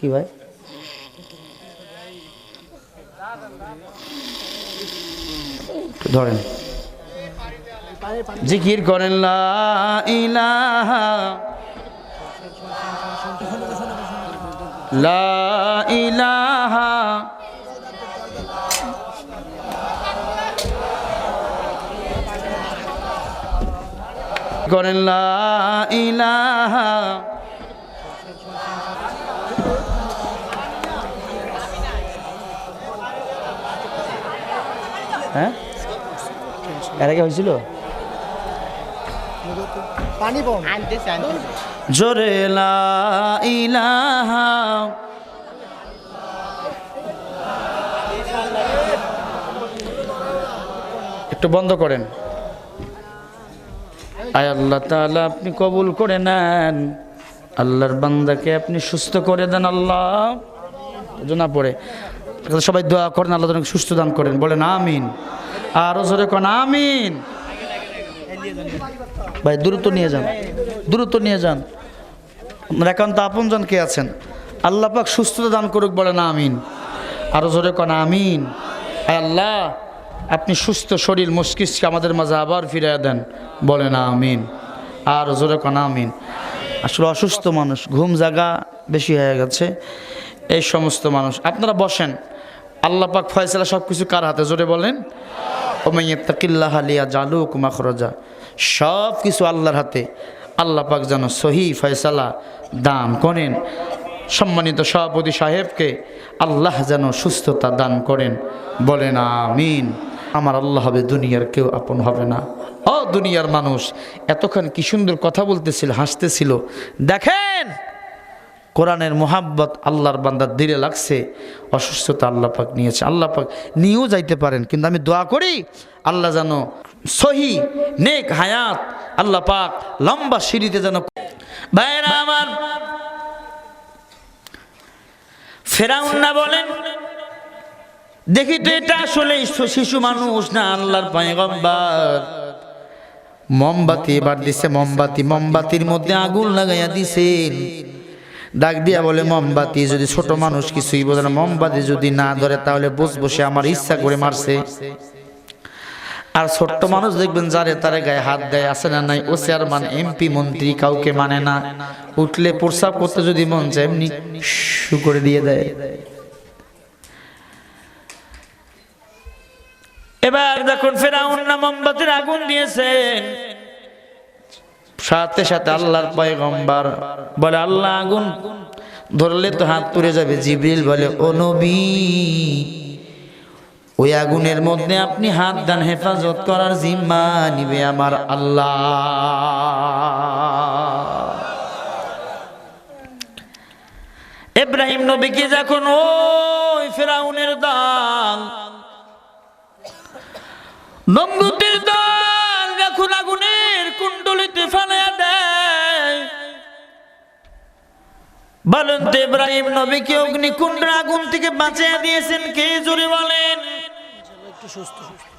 কি ভাই? ধরেন। জিকির করেন লা ইলাহা লা ইলাহা করেন লা এর আগে হয়েছিল? জোরে ইলাহা। একটু বন্ধ করেন। আয় আল্লাহ তাআলা আপনি কবুল করে নেন। আল্লাহর বান্দাকে আপনি সুস্থ করে দেন আল্লাহ। না পড়ে। সবাই দোয়া করেন আল্লাহ সুস্থ দান করেন। বলেন আমিন। আরও জোরে কোন, আমিন। ভাই, দ্রুত নিয়ে যান, দ্রুত নিয়ে যান। আপনার একান্ত আপনজন কে আছেন? আল্লাহ পাক সুস্থতা দান করুক বলে না আমিন। আরও জোরে কন, আমিন। আল্লাহ, আপনি সুস্থ শরীর মস্তিষ্ক আমাদের মাঝে আবার ফিরিয়ে দেন বলে না আমিন। আর জোরে কন, আমিন। আসলে অসুস্থ মানুষ, ঘুম জাগা বেশি হয়ে গেছে, এই সমস্ত মানুষ। আপনারা বসেন। আল্লাহ পাক ফয়সালা সব কিছু কার হাতে, জোরে বলেন? আলিয়া জালুক সব কিছু আল্লাহর হাতে। আল্লাহ পাক যেন সহি ফয়সালা দান করেন। সম্মানিত সভাপতি সাহেবকে আল্লাহ যেন সুস্থতা দান করেন। বলেন আমিন। আমার আল্লাহ হবে, দুনিয়ার কেউ আপন হবে না। অ দুনিয়ার মানুষ, এতক্ষণ কি সুন্দর কথা বলতেছিল, হাসতেছিল। দেখেন! কোরআনের মোহাব্বত আল্লাহর বান্দার দিলে লাগছে, অসুস্থতা আল্লাহ পাক নিয়েছে। আল্লাহ পাক নিয়েও যাইতে পারেন, কিন্তু আমি দোয়া করি আল্লাহ যেন সহি, নেক হায়াত আল্লাহ পাক লম্বা সিঁড়িতে যেন ভাইরা আমার, ফেরাউন না বলেন, দেখি তো এটা আসলে শিশু মানুষ না আল্লাহর পায়গম্বার। মোমবাতি এবার দিছে, মোমবাতি, মোমবাতির মধ্যে আগুন লাগাইয়া দিছেন। ডাক দিয়া বলে, মোমবাতি যদি ছোট মানুষ কিছুই বোঝে না, মোমবাতি যদি না ধরে তাহলে বুঝব সে আমার ইচ্ছা করে মারছে। আর ছোট্ট মানুষ দেখবেন যারে তারে গায়ে হাত দেয় আসে না নাই? ও চেয়ারম্যান, এমপি, মন্ত্রী, কাউকে মানে না। উঠলে প্রস্রাব করতে যদি মন চায়, এমনি শু করে দিয়ে দেয়। এবার দেখুন, ফেরাউন না মোমবাতির আগুন দিয়েছেন। সাথে সাথে আল্লাহর পয়গম্বর বলে, আল্লাহ আগুন ধরলে তো হাত পুড়ে যাবে। জিবরিল বলে, ও নবী, ওই আগুনের মধ্যে আপনি হাত দান, হেফাজত করার জিম্মা নিবে আমার আল্লাহ। ইব্রাহিম নবীকে যখন ওই ফেরাউনের দাল নমরুদের দল যখন আগুনের কুণ্ডলিতে বলেন তো ইব্রাহিম নবীকে অগ্নিকুণ্ডের আগুন থেকে বাঁচিয়ে দিয়েছেন কে জোরে বলেন?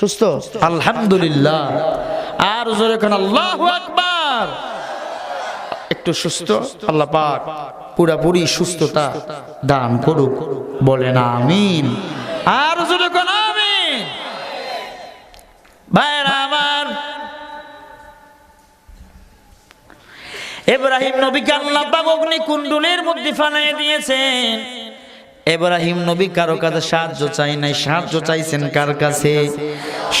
সুস্থ? আলহামদুলিল্লাহ। আর জোরে খান আল্লাহ আকবার। একটু সুস্থ? আল্লাহ পাক পুরাপুরি সুস্থতা দান করুক বলেন আমিন। আর জোরে খান আমিন। ভাইরা এব্রাহিম নবীকে আল্লাহ অগ্নি কুণ্ডলের মধ্যে ফালাই দিয়েছেন। এব্রাহিম নবী কারও কাছে সাহায্য চাই নাই। সাহায্য চাইছেন কার কাছে?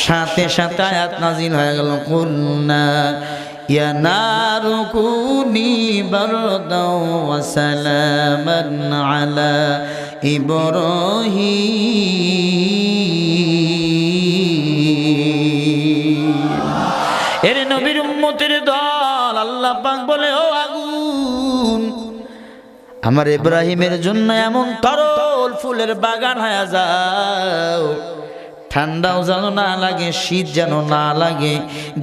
সাথে সাথে আয়াত নাজিল হয়ে গেল, কুন্না ইয়া নারু কুনি বারদাও ওয়া সালামান আলা ইব্রাহিম। এর নবীর উম্মতের আল্লাহ পাক বলে, ও আগুন, আমার ইব্রাহিমের জন্য এমন তরল ফুলের বাগান হয়ে যাও। ঠান্ডাও যেন না লাগে, শীত যেন না লাগে।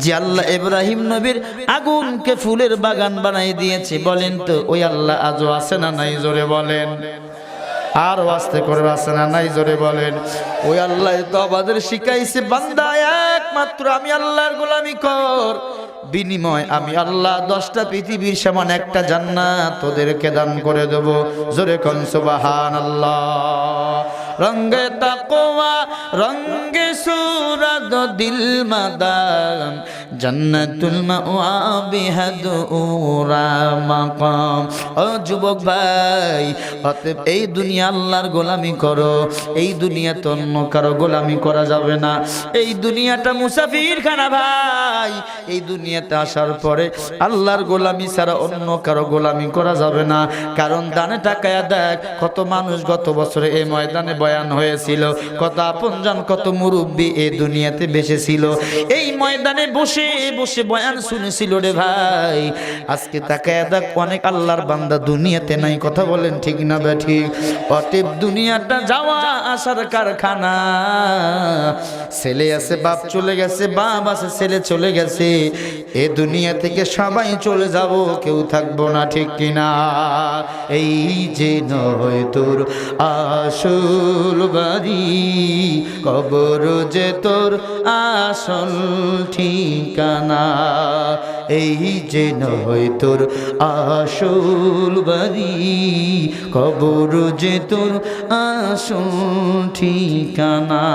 যে আল্লাহ ইব্রাহিম নবীর আগুনকে ফুলের বাগান বানাই দিয়েছে, বলেন তো, ওই আল্লাহ আজও আছে না নাই? জোরে বলেন। আর আস্তে করে আছে না নাই? জোরে বলেন। ওই আল্লাহ তো আমাদের শিখাইছে, বান্দা একমাত্র আমি আল্লাহর গোলামি কর। বিনিময় আমি আল্লাহ দশটা পৃথিবীর সমান একটা জান্নাত তোদেরকে দান করে দেব। জোরে কন সুবাহান আল্লাহ রঙ্গে তাকোয়া রঙ্গে সুরাদ দিল মাদাম জান্নাতুল যুবক ভাই, অতএব এই দুনিয়া আল্লাহর গোলামি করো, এই দুনিয়া তো অন্য কারও গোলামি করা যাবে না। এই দুনিয়াটা মুসাফির খানা ভাই, এই দুনিয়াতে আসার পরে আল্লাহর গোলামি ছাড়া অন্য কারও গোলামি করা যাবে না। কারণ দানে টাকায় দেখ, কত মানুষ গত বছরে এই ময়দানে বয়ান হয়েছিল, কত আপনজন, কত মুরব্বী এই দুনিয়াতে বেঁচে ছিল এই ময়দানে বসে বসে বয়ান শুনেছিল রে ভাই। আজকে তাকায় দেখ অনেক আল্লাহর বান্দা দুনিয়াতে নাই, কথা বলেন ঠিক না বে ঠিক? অতএব দুনিয়াটা যাওয়া আসার কারখানা। ছেলে আছে, বাপ চলে গেছে, বাপ আছে, ছেলে চলে গেছে। এ দুনিয়া থেকে সবাই চলে যাব, কেউ থাকব না, ঠিক কিনা এই যে নয় তোর আসল বাড়ি, কবর যে তোর আসল ঠিকানা। এই যে নয় তোর আসল বাড়ি, কবর যে তোর আসল ঠিকানা।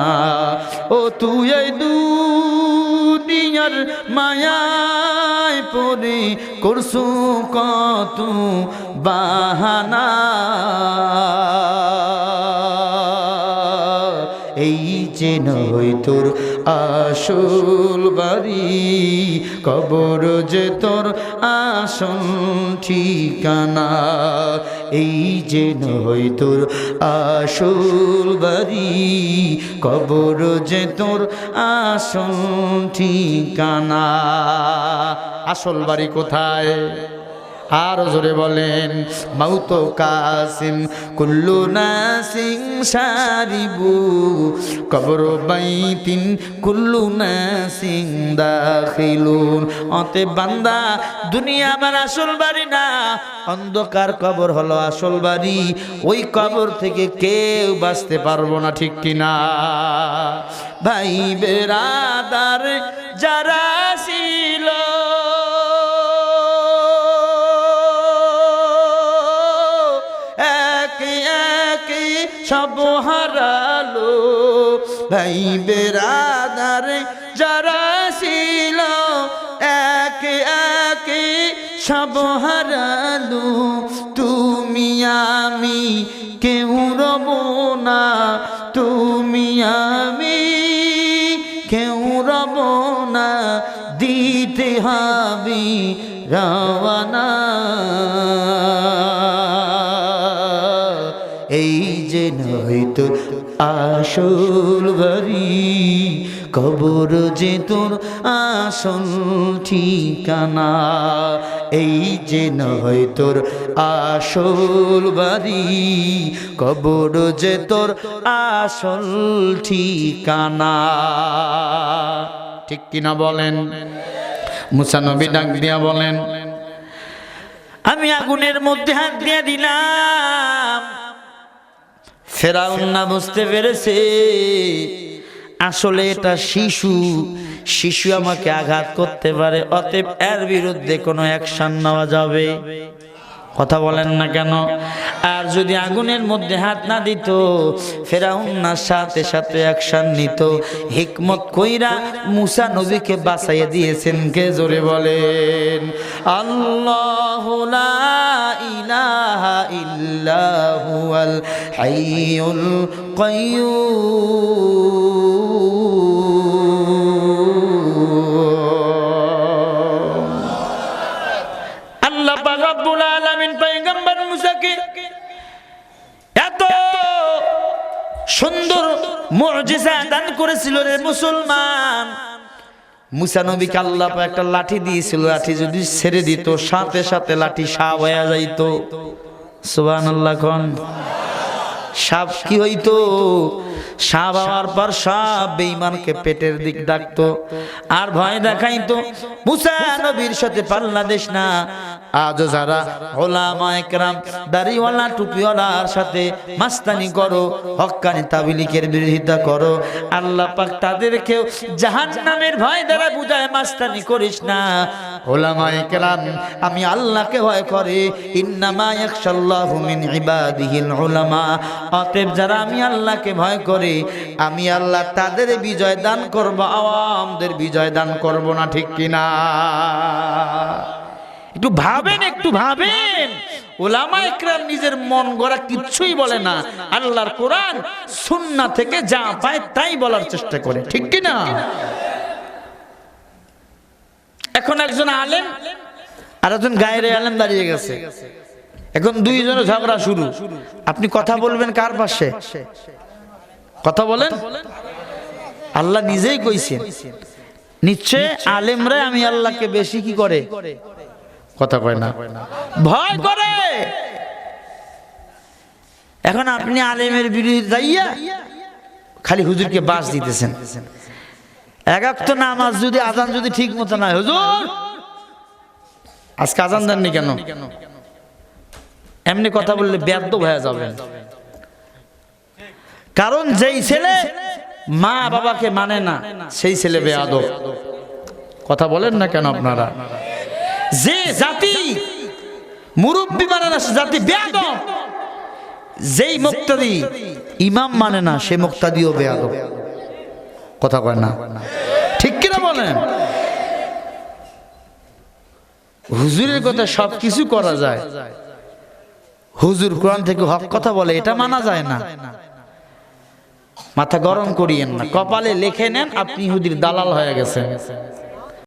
ও তুই এই দুনিয়ার মায়ায় পরে করছু কত বাহানা। এই যে নয় তোর আসল বাড়ি, কবর যে তোর আসল ঠিকানা, এই যে নয় তোর আসল বাড়ি, কবর যে তোর আসল ঠিকানা। আসল বাড়ি কোথায়? আর জোরে বলেন, মাউত কাসিম, কুল্লু নাসিং সারিবু, কবর বাইতিন কুল্লু নাসিং দাখিলুন। অতে বান্দা, দুনিয়া আমার আসল বাড়ি না, অন্ধকার কবর হলো আসল বাড়ি, ওই কবর থেকে কেউ বাঁচতে পারব না, ঠিক কিনা? ভাই বেরাদার, যারা ভাই বেরাদার যারা ছিল এক এক সব হারালো। তুমি আমি কেউ রব না। তুমি আমি কেউ রব না। দিতে হাবি রওয়ানা। এই যে নয়তো আসল বাড়ি, কবর যে তোর আসল ঠিকানা, এই যে নয় তোর আসল বাড়ি, কবর যে তোর আসল ঠিকানা। ঠিক কিনা বলেন? মুসানবী ডাক দিয়া বলেন, আমি আগুনের মধ্যে হাত দিয়ে দিলাম। ফেরাউন না বুঝতে পেরেছে, আসলে এটা শিশু। শিশু আমাকে আঘাত করতে পারে, অতএব এর বিরুদ্ধে কোনো অ্যাকশন নেওয়া যাবে। কথা বলেন না কেন? আর যদি আগুনের মধ্যে হাত না দিত, ফেরাউন না সাথে সাথে অ্যাকশন নিত। হিকমত কইরা মুসা নবীকে বাঁচাইয়া দিয়েছেন, কে জোরে বলেন? আল্লাহ ইলাহা ইল্লাহুয়াল হাইয়ুল মুসলমান। মুসা নবীকে আল্লাহ একটা লাঠি দিয়েছিল, লাঠি যদি ছেড়ে দিত, সাথে সাথে লাঠি সাপ হয়ে যাইতো। সুবহানাল্লাহ কোন। সাপ কি হইতো? সাপ হওয়ার পর সব বেঈমানকে পেটের দিক ডাকতো। আর ভয় দেখাইতো, মুসা নবীর সাথে পাল্লা দেশ না। আজও যারা ওলামা একরাম, দাড়িওয়ালা, টুপিওয়ালার সাথে মাস্তানি করো হক্কানি তাবিলিকের বিরোধিতা করো, আল্লাহ পাক তাদেরকেও জাহান্নামের ভয় দ্বারা বুঝায়, মাস্তানি করিস না। ওলামা একরাম, আমি আল্লাহকে ভয় করে, ইন্নামা ইয়াখশাল্লাহু মিন ইবাদিহিল উলামা। অতএব যারা আমি আল্লাহকে ভয় করে আমি আল্লাহ তাদের বিজয় দান করব, আওয়ামদের বিজয় দান করব না, ঠিক কিনা? একটু ভাবেন একটু ভাবেন। ওলামা একরাম নিজের মন গড়া কিচ্ছুই বলে না। আল্লাহর কোরআন সুন্নাহ থেকে যা পায় তাই বলার চেষ্টা করে, ঠিক কি না এখন একজন আলেম আর একজন গায়ের আলেম দাঁড়িয়ে গেছে। এখন দুইজনে ঝগড়া শুরু। আপনি কথা বলবেন কার পাশে? কথা বলেন? আল্লাহ নিজেই কইছেন। নিশ্চয় আলেমরা আমি আল্লাহকে বেশি কি করে? কথা কয় না। ভয় করে? এখন আপনি আলেমের বিরুদ্ধে যাইয়া খালি হুজুরকে বাস দিতেছেন। এক এক তো নামাজ যদি আজান যদি ঠিক মতো না হয়, হুজুর! আজকে আজান দেননি কেন? এমনি কথা বললে ব্যর্থ হয়ে যাবেন কারণ যেই ছেলে মা বাবাকে মানে না সেই ছেলে বেয়াদব। কথা বলেন না কেন আপনারা? যে জাতি মুরব্বী মানে না জাতি বেয়াদব। যেই মুক্তাদি ইমাম মানে না সে মুক্তাদিও বেয়াদব। কথা কয় না? ঠিক কিনা বলেন? হুজুরের কথা সব কিছু করা যায়। হুজুর কোরআন থেকে হক কথা বলে এটা মানা যায় না। মাথা গরম করিয়েন না। কপালে লেখে নেন আপনি হুদির দালাল হয়ে গেছেন।